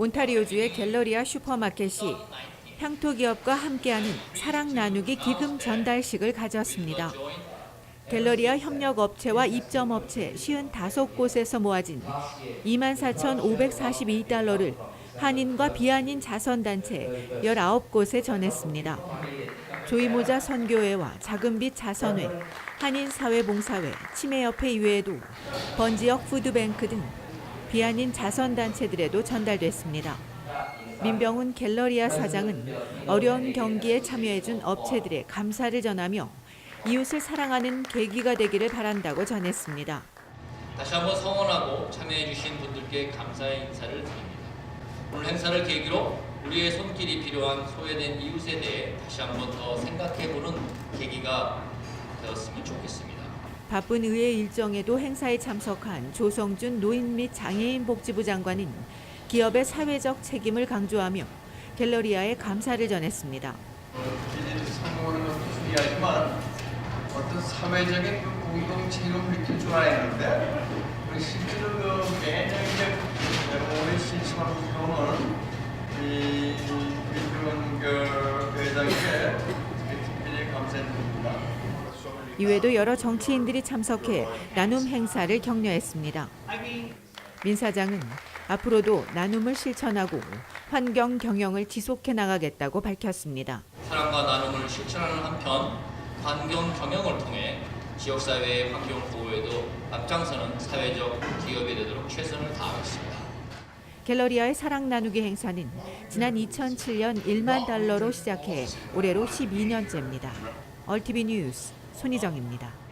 온타리오주의 갤러리아 슈퍼마켓이 향토 기업과 함께하는 사랑 나누기 기금 전달식을 가졌습니다. 갤러리아 협력 업체와 입점 업체 55곳에서 모아진 24,542달러를 한인과 비한인 자선단체 19곳에 전했습니다. 조이모자 선교회와 작은빛 자선회, 한인사회봉사회, 치매협회 이외에도 번지역 푸드뱅크 등 비한인 자선단체들에도 전달됐습니다. 민병훈 갤러리아 사장은 어려운 경기에 참여해준 업체들의 감사를 전하며 이웃을 사랑하는 계기가 되기를 바란다고 전했습니다. 다시 한번 성원하고 참여해주신 분들께 감사의 인사를 드립니다. 오늘 행사를 계기로 우리의 손길이 필요한 소외된 이웃에 대해 다시 한번 더 생각해보는 계기가 되었으면 좋겠습니다. 바쁜 의회 일정에도 행사에 참석한 조성준 노인 및 장애인 복지부 장관은 기업의 사회적 책임을 강조하며 갤러리아에 감사를 전했습니다. 어떤 사회적인 그 일으킬 줄 알았는데 우리 실제로 그 매년 이제 오늘 실시하는 경우는 이 민주원 그 이외에도 여러 정치인들이 참석해 나눔 행사를 격려했습니다. 민 사장은 앞으로도 나눔을 실천하고 환경 경영을 지속해 나가겠다고 밝혔습니다. 사랑과 나눔을 실천하는 한편 환경 경영을 통해 지역 사회의 환경 보호에도 앞장서는 사회적 기업이 되도록 최선을 다하겠습니다. 갤러리아의 사랑 나누기 행사는 지난 2007년 1만 달러로 시작해 올해로 12년째입니다. 얼티비 뉴스 손희정입니다.